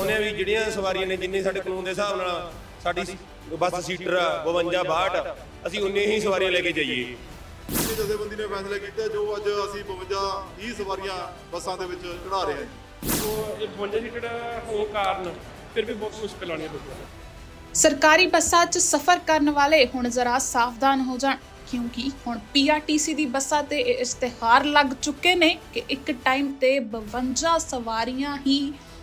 ਚਾਹੁੰਦੇ ਆ ਵੀ ਜਿਹੜੀਆਂ ਸਵਾਰੀਆਂ ਨੇ ਜਿੰਨੇ ਸਾਡੇ ਕਾਨੂੰਨ ਦੇ ਹਿਸਾਬ ਨਾਲ ਸਾਡੀ ਬੱਸ ਸੀਟਰ ਆ 52 62 ਅਸੀਂ ਉਨੇ ਹੀ ਸਵਾਰੀਆਂ ਲੈ ਕੇ ਜਾਈਏ। ਇਹ ਜਥੇਬੰਦੀ ਨੇ ਫੈਸਲਾ ਕੀਤਾ ਜੋ ਅੱਜ ਅਸੀਂ 52 30 ਸਵਾਰੀਆਂ ਬੱਸਾਂ ਦੇ ਵਿੱਚ ਚੜਾ ਰਹੇ ਹਾਂ ਉਹ ਇਹ 52 ਸੀਟਡ ਹੋਣ ਕਾਰਨ ਫਿਰ ਵੀ ਬਹੁਤ ਮੁਸ਼ਕਲ ਆਉਣੀ ਹੈ ਲੋਕਾਂ ਨੂੰ। ਸਰਕਾਰੀ ਬੱਸਾਂ 'ਚ ਸਫ਼ਰ ਕਰਨ ਵਾਲੇ ਹੁਣ ਜ਼ਰਾ ਸਾਵਧਾਨ ਹੋ ਜਾਣ ਕਿਉਂਕਿ ਹੁਣ ਪੀਆਰਟੀਸੀ ਦੀ ਬੱਸਾਂ ਤੇ ਇਸ਼ਤਿਹਾਰ ਲੱਗ ਚੁੱਕੇ ਨੇ ਕਿ ਇੱਕ ਟਾਈਮ ਤੇ 52 ਸਵਾਰੀਆਂ ਹੀ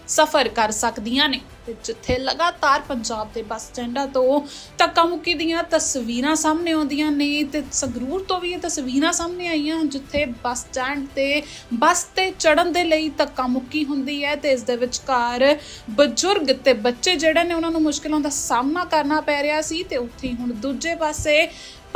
ਸਫ਼ਰ ਕਰ ਸਕਦੀਆਂ ਨੇ। ਤੇ ਜਿੱਥੇ ਲਗਾਤਾਰ ਪੰਜਾਬ ਦੇ ਬੱਸ ਸਟੈਂਡਾਂ ਤੋਂ ਧੱਕਾ ਮੁੱਕੀ ਦੀਆਂ ਤਸਵੀਰਾਂ ਸਾਹਮਣੇ ਆਉਂਦੀਆਂ ਨੇ, ਤੇ ਸੰਗਰੂਰ ਤੋਂ ਵੀ ਇਹ ਤਸਵੀਰਾਂ ਸਾਹਮਣੇ ਆਈਆਂ ਜਿੱਥੇ ਬੱਸ ਸਟੈਂਡ ਤੇ ਬੱਸ ਤੇ ਚੜਨ ਦੇ ਲਈ ਧੱਕਾ ਮੁੱਕੀ ਹੁੰਦੀ ਹੈ ਤੇ ਇਸ ਦੇ ਵਿਚਕਾਰ ਬਜ਼ੁਰਗ ਤੇ ਬੱਚੇ ਜਿਹੜੇ ਨੇ, ਉਹਨਾਂ ਨੂੰ ਮੁਸ਼ਕਲਾਂ ਦਾ ਸਾਹਮਣਾ ਕਰਨਾ ਪੈ ਰਿਹਾ ਸੀ ਤੇ ਉੱਥੇ ਹੁਣ ਦੂਜੇ ਪਾਸੇ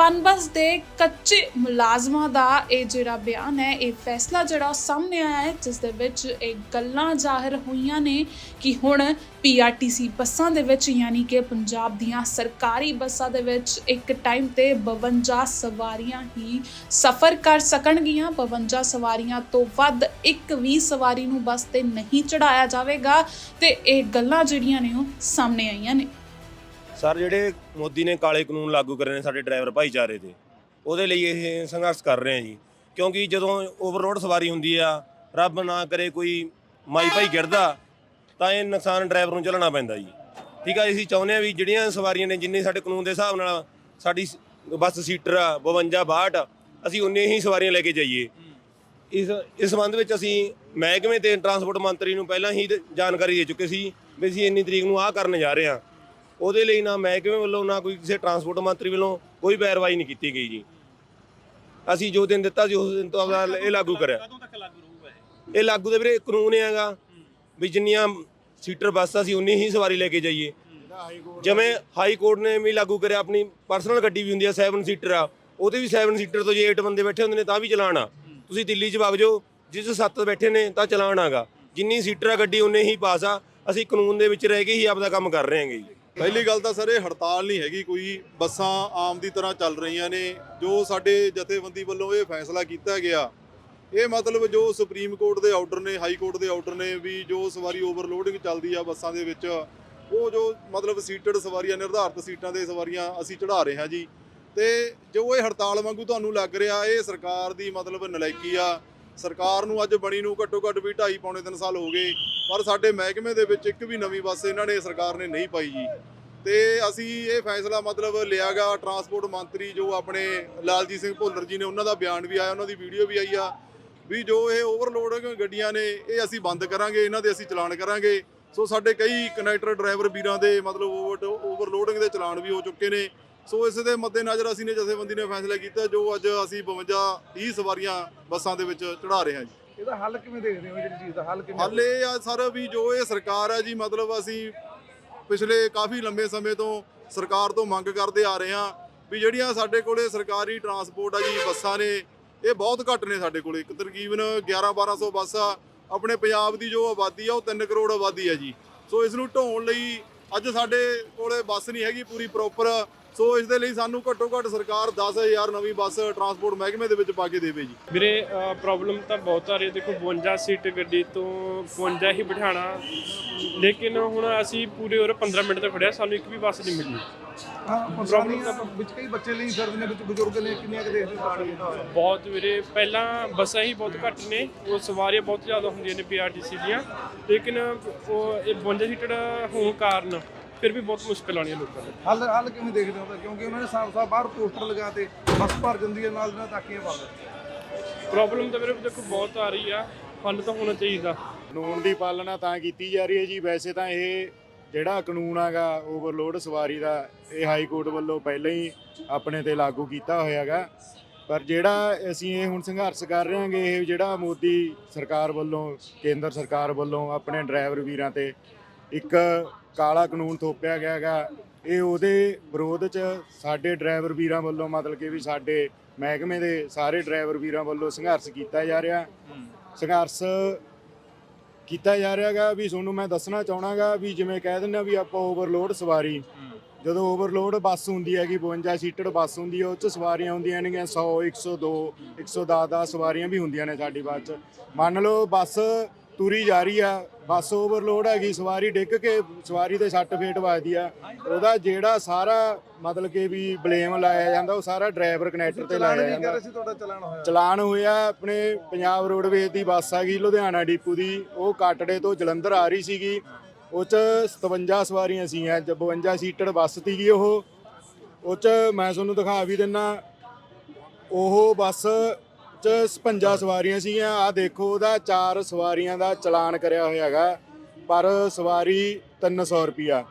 ਪਨਬਸ ਦੇ ਕੱਚੇ ਮੁਲਾਜ਼ਮਾਂ ਦਾ ਇਹ ਜਿਹੜਾ ਬਿਆਨ ਹੈ, ਇਹ ਫੈਸਲਾ ਜਿਹੜਾ ਸਾਹਮਣੇ ਆਇਆ ਹੈ, ਜਿਸ ਦੇ ਵਿੱਚ ਇਹ ਗੱਲਾਂ ਜ਼ਾਹਿਰ ਹੋਈਆਂ ਨੇ ਕਿ ਹੁਣ ਪੀਆਰਟੀਸੀ ਬੱਸਾਂ ਦੇ ਵਿੱਚ, ਯਾਨੀ ਕਿ ਪੰਜਾਬ ਦੀਆਂ ਸਰਕਾਰੀ ਬੱਸਾਂ ਦੇ ਵਿੱਚ ਇੱਕ ਟਾਈਮ ਤੇ 52 ਸਵਾਰੀਆਂ ਹੀ ਸਫ਼ਰ ਕਰ ਸਕਣਗੀਆਂ। 52 ਸਵਾਰੀਆਂ ਤੋਂ ਵੱਧ ਇੱਕ ਵੀ ਸਵਾਰੀ ਨੂੰ ਬੱਸ ਤੇ ਨਹੀਂ ਚੜਾਇਆ ਜਾਵੇਗਾ ਤੇ ਇਹ ਗੱਲਾਂ ਜਿਹੜੀਆਂ ਨੇ ਉਹ ਸਾਹਮਣੇ ਆਈਆਂ ਨੇ। ਸਰ, ਜਿਹੜੇ ਮੋਦੀ ਨੇ ਕਾਲੇ ਕਾਨੂੰਨ ਲਾਗੂ ਕਰੇ ਨੇ ਸਾਡੇ ਡਰਾਈਵਰ ਭਾਈਚਾਰੇ ਤੇ, ਉਹਦੇ ਲਈ ਇਹ ਸੰਘਰਸ਼ ਕਰ ਰਹੇ ਆ ਜੀ। ਕਿਉਂਕਿ ਜਦੋਂ ਓਵਰਲੋਡ ਸਵਾਰੀ ਹੁੰਦੀ ਆ, ਰੱਬ ਨਾ ਕਰੇ ਕੋਈ ਮਾਈ ਭਾਈ ਗਿਰਦਾ, ਤਾਂ ਇਹ ਨੁਕਸਾਨ ਡਰਾਈਵਰ ਨੂੰ ਝੱਲਣਾ ਪੈਂਦਾ ਜੀ। ਠੀਕ ਆ, ਅਸੀਂ ਚਾਹੁੰਦੇ ਆ ਵੀ ਜਿਹੜੀਆਂ ਸਵਾਰੀਆਂ ਨੇ, ਜਿੰਨੇ ਸਾਡੇ ਕਾਨੂੰਨ ਦੇ ਹਿਸਾਬ ਨਾਲ ਸਾਡੀ ਬੱਸ ਸੀਟਰ ਆ 52 62 ਅਸੀਂ ਉਨੇ ਹੀ ਸਵਾਰੀਆਂ ਲੈ ਕੇ ਜਾਈਏ। ਇਸ ਇਸ ਸੰਬੰਧ ਵਿੱਚ ਅਸੀਂ ਮਹਿਕਮੇ ਤੇ ਟਰਾਂਸਪੋਰਟ ਮੰਤਰੀ ਨੂੰ ਪਹਿਲਾਂ ਹੀ ਜਾਣਕਾਰੀ ਦੇ ਚੁੱਕੇ ਸੀ ਵੀ ਅਸੀਂ ਇੰਨੀ ਤਰੀਕ ਨੂੰ ਆਹ ਕਰਨ ਜਾ ਰਹੇ ਹਾਂ ਉਹਦੇ ਲਈ ਨਾ ਮਹਿਕਮੇ ਵੱਲੋਂ ਨਾ ਕੋਈ ਕਿਸੇ ਟਰਾਂਸਪੋਰਟ ਮੰਤਰੀ ਵੱਲੋਂ ਕੋਈ ਪੈਰਵਾਈ ਨਹੀਂ ਕੀਤੀ ਗਈ ਜੀ। ਅਸੀਂ ਜੋ ਦਿਨ ਦਿੱਤਾ ਸੀ ਉਸ ਦਿਨ ਤੋਂ ਅਗਲਾ ਇਹ ਲਾਗੂ ਕਰਿਆ। ਕਦੋਂ ਤੱਕ ਲਾਗੂ ਰਹੂਗਾ ਇਹ? ਇਹ ਲਾਗੂ ਦੇ ਵੀਰੇ ਕਾਨੂੰਨ ਹੈਗਾ ਵੀ ਜਿੰਨੀਆਂ ਸੀਟਰ ਬੱਸ ਅਸੀਂ ਉਨੀ ਹੀ ਸਵਾਰੀ ਲੈ ਕੇ ਜਾਈਏ। ਜਿਵੇਂ ਹਾਈ ਕੋਰਟ ਨੇ ਵੀ ਲਾਗੂ ਕਰਿਆ ਆਪਣੀ ਪਰਸਨਲ ਗੱਡੀ ਵੀ ਹੁੰਦੀ ਆ 7 ਸੀਟਰ ਆ ਉਹਦੇ ਵੀ 7 ਸੀਟਰ ਤੋਂ ਜੇ 8 ਬੰਦੇ ਬੈਠੇ ਹੁੰਦੇ ਨੇ ਤਾਂ ਵੀ ਚਲਾਨ ਆ। ਤੁਸੀਂ ਦਿੱਲੀ 'ਚ ਵਗ ਜਾਓ ਜਿਸ 'ਚ 7 ਬੈਠੇ ਨੇ ਤਾਂ ਚਲਾਨ ਆਗਾ ਜਿੰਨੀ ਸੀਟਰ ਆ ਗੱਡੀ ਉਨੇ ਹੀ ਪਾਸ ਆ। ਅਸੀਂ ਕਾਨੂੰਨ ਦੇ ਵਿੱਚ ਰਹਿ ਕੇ ਹੀ ਆਪਦਾ ਕੰਮ ਕਰ ਰਹੇ ਹਾਂਗੇ ਜੀ। ਪਹਿਲੀ ਗੱਲ ਤਾਂ ਸਰ, ਇਹ ਹੜਤਾਲ ਨਹੀਂ ਹੈਗੀ ਕੋਈ। ਬੱਸਾਂ ਆਮ ਦੀ ਤਰ੍ਹਾਂ ਚੱਲ ਰਹੀਆਂ ਨੇ। ਜੋ ਸਾਡੇ ਜਥੇਬੰਦੀ ਵੱਲੋਂ ਇਹ ਫੈਸਲਾ ਕੀਤਾ ਗਿਆ, ਇਹ ਮਤਲਬ ਜੋ ਸੁਪਰੀਮ ਕੋਰਟ ਦੇ ਆਰਡਰ ਨੇ, ਹਾਈ ਕੋਰਟ ਦੇ ਆਰਡਰ ਨੇ ਵੀ ਜੋ ਸਵਾਰੀ ਓਵਰਲੋਡਿੰਗ ਚੱਲਦੀ ਆ ਬੱਸਾਂ ਦੇ ਵਿੱਚ, ਉਹ ਜੋ ਮਤਲਬ ਸੀਟਡ ਸਵਾਰੀਆਂ ਨਿਰਧਾਰਤ ਸੀਟਾਂ ਦੇ ਸਵਾਰੀਆਂ ਅਸੀਂ ਚੜਾ ਰਹੇ ਹਾਂ ਜੀ। ਤੇ ਜੋ ਇਹ ਹੜਤਾਲ ਵਾਂਗੂ ਤੁਹਾਨੂੰ ਲੱਗ ਰਿਹਾ, ਇਹ ਸਰਕਾਰ ਦੀ ਮਤਲਬ ਨਲਾਇਕੀ ਆ। ਸਰਕਾਰ ਨੂੰ ਅੱਜ ਬਣੀ ਨੂੰ ਘੱਟੋ ਘੱਟ ਵੀ 2.5 ਪੌਣੇ 3 ਸਾਲ ਹੋ ਗਏ, ਪਰ ਸਾਡੇ ਮਹਿਕਮੇ ਦੇ ਵਿੱਚ ਇੱਕ ਵੀ ਨਵੀਂ ਬੱਸ ਇਹਨਾਂ ਨੇ ਸਰਕਾਰ ਨੇ ਨਹੀਂ ਪਾਈ ਜੀ। ਤੇ ਅਸੀਂ ਇਹ ਫੈਸਲਾ ਮਤਲਬ ਲਿਆਗਾ, ਟਰਾਂਸਪੋਰਟ ਮੰਤਰੀ ਜੋ ਆਪਣੇ ਲਾਲਜੀਤ ਸਿੰਘ ਭੁੱਲਰ ਜੀ ਨੇ, ਉਹਨਾਂ ਦਾ ਬਿਆਨ ਵੀ ਆਇਆ, ਉਹਨਾਂ ਦੀ ਵੀਡੀਓ ਵੀ ਆਈ ਆ, ਵੀ ਜੋ ਇਹ ਓਵਰਲੋਡ ਗੱਡੀਆਂ ਨੇ, ਇਹ ਅਸੀਂ ਬੰਦ ਕਰਾਂਗੇ, ਇਹਨਾਂ ਦੇ ਅਸੀਂ ਚਲਾਨ ਕਰਾਂਗੇ। ਸੋ ਸਾਡੇ ਕਈ ਕਨੈਕਟਰ ਡਰਾਈਵਰ ਵੀਰਾਂ ਦੇ ਮਤਲਬ ਓਵਰਲੋਡਿੰਗ ਦੇ ਚਲਾਨ ਵੀ ਹੋ ਚੁੱਕੇ ਨੇ। ਸੋ ਇਸ ਦੇ ਮੱਦੇਨਜ਼ਰ ਅਸੀਂ ਨੇ ਜਥੇਬੰਦੀ ਨੇ ਫੈਸਲਾ ਕੀਤਾ ਜੋ ਅੱਜ ਅਸੀਂ 52 30 ਸਵਾਰੀਆਂ ਬੱਸਾਂ ਦੇ ਵਿੱਚ ਚੜਾ ਰਹੇ ਹਾਂ ਜੀ। ਇਹਦਾ ਹੱਲ ਕਿਵੇਂ ਦੇਖਦੇ ਹੋ ਜਿਹੜੀ ਚੀਜ਼ ਦਾ ਹੱਲ ਕਿਵੇਂ ਹੱਲ ਇਹ ਆ ਸਰ ਵੀ ਜੋ ਇਹ ਸਰਕਾਰ ਹੈ ਜੀ ਮਤਲਬ ਅਸੀਂ ਪਿਛਲੇ ਕਾਫੀ ਲੰਬੇ ਸਮੇਂ ਤੋਂ ਸਰਕਾਰ ਤੋਂ ਮੰਗ ਕਰਦੇ ਆ ਰਹੇ ਹਾਂ ਵੀ ਜਿਹੜੀਆਂ ਸਾਡੇ ਕੋਲੇ ਸਰਕਾਰੀ ਟਰਾਂਸਪੋਰਟ ਆ ਜੀ ਬੱਸਾਂ ਨੇ ਇਹ ਬਹੁਤ ਘੱਟ ਨੇ ਸਾਡੇ ਕੋਲੇ। ਇੱਕ ਤਕਰੀਬਨ 11 1200 ਬੱਸ ਆ ਆਪਣੇ ਪੰਜਾਬ ਦੀ ਜੋ ਆਬਾਦੀ ਆ ਉਹ 3 ਕਰੋੜ ਆਬਾਦੀ ਆ ਜੀ। ਸੋ ਇਸ ਨੂੰ ਢਾਉਣ ਲਈ ਅੱਜ ਸਾਡੇ ਕੋਲੇ ਬੱਸ ਨਹੀਂ ਹੈਗੀ ਪੂਰੀ ਪ੍ਰੋਪਰ ਸੋ ਇਸ ਦੇ ਲਈ ਸਾਨੂੰ ਘੱਟੋ ਘੱਟ ਸਰਕਾਰ 10000 ਨਵੀਂ ਬੱਸ ਟਰਾਂਸਪੋਰਟ ਮਹਿਕਮੇ ਦੇ ਵਿੱਚ ਪਾ ਕੇ ਦੇਵੇ ਜੀ। ਵੀਰੇ ਪ੍ਰੋਬਲਮ ਤਾਂ ਬਹੁਤ ਆ ਰਹੀ ਹੈ। ਦੇਖੋ 52 ਸੀਟ ਗੱਡੀ ਤੋਂ 52 ਹੀ ਬਿਠਾਣਾ। ਲੇਕਿਨ ਹੁਣ ਅਸੀਂ ਪੂਰੇ ਉਰੇ 15 ਮਿੰਟ ਤੋਂ ਖੜਿਆ ਸਾਨੂੰ ਇੱਕ ਵੀ ਬੱਸ ਨਹੀਂ ਮਿਲੀ ਹਾਂ ਪਰੇਸ਼ਾਨੀਆਂ ਵਿੱਚ ਕਈ ਬੱਚੇ ਲਈ ਫਿਰਦੇ ਨੇ ਵਿੱਚ ਬਜ਼ੁਰਗ ਨੇ ਕਿੰਨੀਆਂ ਕਿ ਦੇਖਦੇ ਹੋ ਬਹੁਤ ਵੀਰੇ ਪਹਿਲਾਂ ਬੱਸਾਂ ਹੀ ਬਹੁਤ ਘੱਟ ਨੇ ਉਹ ਸਵਾਰੀਆਂ ਬਹੁਤ ਜ਼ਿਆਦਾ ਹੁੰਦੀਆਂ ਨੇ ਪੀਆਰਟੀਸੀ ਦੀਆਂ। ਲੇਕਿਨ ਉਹ ਇਹ 52 ਸੀਟਡ ਹੋਣ ਕਾਰਨ ਫਿਰ ਵੀ ਬਹੁਤ ਮੁਸ਼ਕਲ ਆਉਣੀ ਹੈ ਲੋਕਾਂ ਨੂੰ। ਹੱਲ ਹੱਲ ਕਿਵੇਂ ਦੇਖਦੇ ਹੋ? ਤਾਂ ਕਿਉਂਕਿ ਉਹਨਾਂ ਨੇ ਸਾਫ਼-ਸਾਫ਼ ਬਾਹਰ ਪੋਸਟਰ ਲਗਾ ਤੇ ਬੱਸ ਭਰ ਜਾਂਦੀ ਹੈ ਨਾਲ ਦੀ ਨਾਲ ਤਾਕੀਆਂ ਪਾ ਪ੍ਰੋਬਲਮ ਤਾਂ ਵੀਰੇ ਦੇਖੋ ਬਹੁਤ ਆ ਰਹੀ ਆ। ਹੱਲ ਤਾਂ ਹੋਣਾ ਚਾਹੀਦਾ। ਕਾਨੂੰਨ ਦੀ ਪਾਲਣਾ ਤਾਂ ਕੀਤੀ ਜਾ ਰਹੀ ਹੈ ਜੀ। ਵੈਸੇ ਤਾਂ ਇਹ ਜਿਹੜਾ ਕਾਨੂੰਨ ਹੈਗਾ ਓਵਰਲੋਡ ਸਵਾਰੀ ਦਾ ਇਹ ਹਾਈ ਕੋਰਟ ਵੱਲੋਂ ਪਹਿਲਾਂ ਹੀ ਆਪਣੇ ਤੇ ਲਾਗੂ ਕੀਤਾ ਹੋਇਆ ਹੈਗਾ ਪਰ ਜਿਹੜਾ ਅਸੀਂ ਇਹ ਹੁਣ ਸੰਘਰਸ਼ ਕਰ ਰਹੇ ਹਾਂਗੇ ਇਹ ਜਿਹੜਾ ਮੋਦੀ ਸਰਕਾਰ ਵੱਲੋਂ ਕੇਂਦਰ ਸਰਕਾਰ ਵੱਲੋਂ ਆਪਣੇ ਡਰਾਈਵਰ ਵੀਰਾਂ ਤੇ ਇੱਕ ਕਾਲਾ ਕਾਨੂੰਨ ਥੋਪਿਆ ਗਿਆ ਹੈਗਾ। ਇਹ ਉਹਦੇ ਵਿਰੋਧ 'ਚ ਸਾਡੇ ਡਰਾਈਵਰ ਵੀਰਾਂ ਵੱਲੋਂ, ਮਤਲਬ ਕਿ ਵੀ ਸਾਡੇ ਮਹਿਕਮੇ ਦੇ ਸਾਰੇ ਡਰਾਈਵਰ ਵੀਰਾਂ ਵੱਲੋਂ ਸੰਘਰਸ਼ ਕੀਤਾ ਜਾ ਰਿਹਾ। ਸੰਘਰਸ਼ ਕੀਤਾ ਜਾ ਰਿਹਾ ਹੈਗਾ ਵੀ ਤੁਹਾਨੂੰ ਮੈਂ ਦੱਸਣਾ ਚਾਹਣਾਗਾ ਵੀ ਜਿਵੇਂ ਕਹਿ ਦਿੰਦੇ ਵੀ ਆਪਾਂ ਓਵਰਲੋਡ ਸਵਾਰੀ, ਜਦੋਂ ਓਵਰਲੋਡ ਬੱਸ ਹੁੰਦੀ ਹੈਗੀ 52 ਸੀਟਡ ਬੱਸ ਹੁੰਦੀ ਹੈ ਉਹ ਚ ਸਵਾਰੀਆਂ ਹੁੰਦੀਆਂ ਨੇਗੀਆਂ 100 102 110 ਦਾ ਸਵਾਰੀਆਂ ਵੀ ਹੁੰਦੀਆਂ ਨੇ ਸਾਡੀ ਬੱਸ 'ਚ। ਮੰਨ ਲਓ ਬੱਸ ਤੁਰੀ ਜਾ ਰਹੀ ਆ ਬੱਸ ਓਵਰਲੋਡ ਹੈਗੀ ਸਵਾਰੀ ਡਿੱਗ ਕੇ ਸਵਾਰੀ ਦੇ ਸੱਟ ਫੇਟ ਵੱਜਦੀ ਆ। ਉਹਦਾ ਜਿਹੜਾ ਸਾਰਾ ਮਤਲਬ ਕਿ ਵੀ ਬਲੇਮ ਲਾਇਆ ਜਾਂਦਾ ਉਹ ਸਾਰਾ ਡਰਾਈਵਰ ਕਨੈਕਟਰ ਤੇ ਚਲਾਨ ਲਾਇਆ ਵੀ ਜਾਂਦਾ। ਰਹੇ ਸੀ ਤੁਹਾਡਾ ਚਲਾਨ ਹੋਇਆ। ਚਲਾਨ ਹੋਇਆ ਆਪਣੇ ਪੰਜਾਬ ਰੋਡਵੇਜ਼ ਦੀ ਬੱਸ ਹੈਗੀ ਲੁਧਿਆਣਾ ਡਿਪੂ ਦੀ। ਉਹ ਕਾਟੜੇ ਤੋਂ ਜਲੰਧਰ ਆ ਰਹੀ ਸੀਗੀ। ਉਹ ਚ 57 ਸਵਾਰੀਆਂ ਸੀਗੀਆਂ 52 ਸੀਟਡ ਬੱਸ ਸੀਗੀ ਉਹ। ਉਹ ਚ ਮੈਂ ਤੁਹਾਨੂੰ ਦਿਖਾ ਵੀ ਦਿੰਨਾ ਉਹ ਬੱਸ ਚ 56 ਸਵਾਰੀਆਂ ਸੀਗੀਆਂ। ਆ ਦੇਖੋ, ਉਹਦਾ ਚਾਰ ਸਵਾਰੀਆਂ ਦਾ ਚਲਾਨ ਕਰਿਆ ਹੋਇਆ ਹੈਗਾ। ਪਰ ਸਵਾਰੀ 300 ਰੁਪਿਆ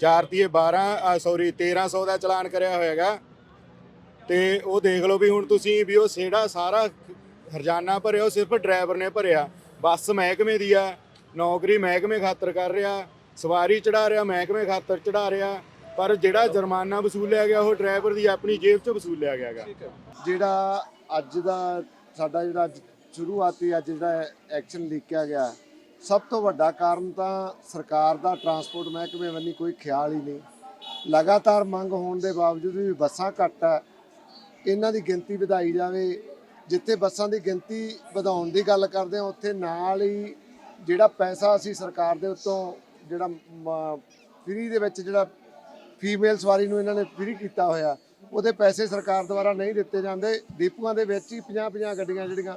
4 ਤੀਏ 12 ਸੌਰੀ 1300 ਦਾ ਚਲਾਨ ਕਰਿਆ ਹੋਇਆ ਹੈਗਾ। ਤੇ ਉਹ ਦੇਖ ਲਓ ਵੀ ਹੁਣ ਤੁਸੀਂ ਵੀ ਉਹ ਸੇੜਾ ਸਾਰਾ ਹਰਜਾਨਾ ਭਰਿਆ, ਉਹ ਸਿਰਫ ਡਰਾਈਵਰ ਨੇ ਭਰਿਆ। ਬੱਸ ਮਹਿਕਮੇ ਦੀ ਆ, ਨੌਕਰੀ ਮਹਿਕਮੇ ਖਾਤਰ ਕਰ ਰਿਹਾ, ਸਵਾਰੀ ਚੜਾ ਰਿਹਾ, ਮਹਿਕਮੇ ਖਾਤਰ ਚੜਾ ਰਿਹਾ। ਪਰ ਜਿਹੜਾ ਜੁਰਮਾਨਾ ਵਸੂਲਿਆ ਗਿਆ, ਉਹ ਡਰਾਈਵਰ ਦੀ ਆਪਣੀ ਜੇਬ 'ਚ ਵਸੂਲਿਆ ਗਿਆ ਹੈਗਾ। ਜਿਹੜਾ ਅੱਜ ਦਾ ਸਾਡਾ ਜਿਹੜਾ ਅੱਜ ਸ਼ੁਰੂਆਤੀ ਅੱਜ ਜਿਹੜਾ ਐਕਸ਼ਨ ਲਿਖਿਆ ਗਿਆ, ਸਭ ਤੋਂ ਵੱਡਾ ਕਾਰਨ ਤਾਂ ਸਰਕਾਰ ਦਾ ਟਰਾਂਸਪੋਰਟ ਮਹਿਕਮੇ ਵੱਲੋਂ ਕੋਈ ਖਿਆਲ ਹੀ ਨਹੀਂ। ਲਗਾਤਾਰ ਮੰਗ ਹੋਣ ਦੇ ਬਾਵਜੂਦ ਵੀ ਬੱਸਾਂ ਘੱਟ ਹੈ ਇਹਨਾਂ ਦੀ ਗਿਣਤੀ ਵਧਾਈ ਜਾਵੇ। ਜਿੱਥੇ ਬੱਸਾਂ ਦੀ ਗਿਣਤੀ ਵਧਾਉਣ ਦੀ ਗੱਲ ਕਰਦੇ ਹਾਂ, ਉੱਥੇ ਨਾਲ ਹੀ ਜਿਹੜਾ ਪੈਸਾ ਅਸੀਂ ਸਰਕਾਰ ਦੇ ਉੱਤੋਂ ਜਿਹੜਾ ਫ੍ਰੀ ਦੇ ਵਿੱਚ ਜਿਹੜਾ ਫੀਮੇਲ ਸਵਾਰੀ ਨੂੰ ਇਹਨਾਂ ਨੇ ਫ੍ਰੀ ਕੀਤਾ ਹੋਇਆ ਉਹਦੇ ਪੈਸੇ ਸਰਕਾਰ ਦੁਆਰਾ ਨਹੀਂ ਦਿੱਤੇ ਜਾਂਦੇ। ਡੀਪੂਆਂ ਦੇ ਵਿੱਚ ਹੀ 50-50 ਗੱਡੀਆਂ ਜਿਹੜੀਆਂ,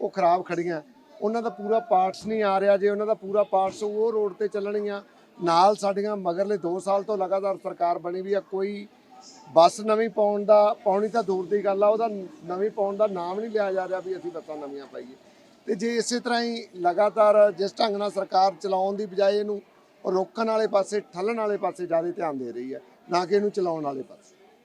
ਉਹ ਖਰਾਬ ਖੜੀਆਂ ਉਹਨਾਂ ਦਾ ਪੂਰਾ ਪਾਰਟਸ ਨਹੀਂ ਆ ਰਿਹਾ। ਜੇ ਉਹਨਾਂ ਦਾ ਪੂਰਾ ਪਾਰਟਸ ਉਹ ਰੋਡ ਤੇ ਚੱਲਣਗੀਆਂ। ਨਾਲ ਸਾਡੀਆਂ ਮਗਰਲੇ 2 ਸਾਲ ਤੋਂ ਲਗਾਤਾਰ ਸਰਕਾਰ ਬਣੀ ਵੀ ਆ। ਕੋਈ ਬੱਸ ਨਵੀਂ ਪਾਉਣ ਦਾ, ਪਾਉਣੀ ਤਾਂ ਦੂਰ ਦੀ ਗੱਲ ਆ। ਉਹਦਾ ਨਵੀਂ ਪਾਉਣ ਦਾ ਨਾਮ ਨਹੀਂ ਲਿਆ ਜਾ ਰਿਹਾ ਵੀ ਅਸੀਂ ਬੱਸਾਂ ਨਵੀਆਂ ਪਾਈਏ। ਤੇ ਜੇ ਇਸੇ ਤਰ੍ਹਾਂ ਹੀ ਲਗਾਤਾਰ ਜਿਸ ਢੰਗ ਨਾਲ ਸਰਕਾਰ ਚਲਾਉਣ ਦੀ ਬਜਾਏ ਇਹਨੂੰ ਰੋਕਣ ਵਾਲੇ ਪਾਸੇ, ਠੱਲਣ ਵਾਲੇ ਪਾਸੇ ਜ਼ਿਆਦਾ ਧਿਆਨ ਦੇ ਰਹੀ ਹੈ। ਨਾ ਕਿ ਇਹਨੂੰ ਚਲਾਉਣ ਵਾਲੇ ਪਾਸੇ।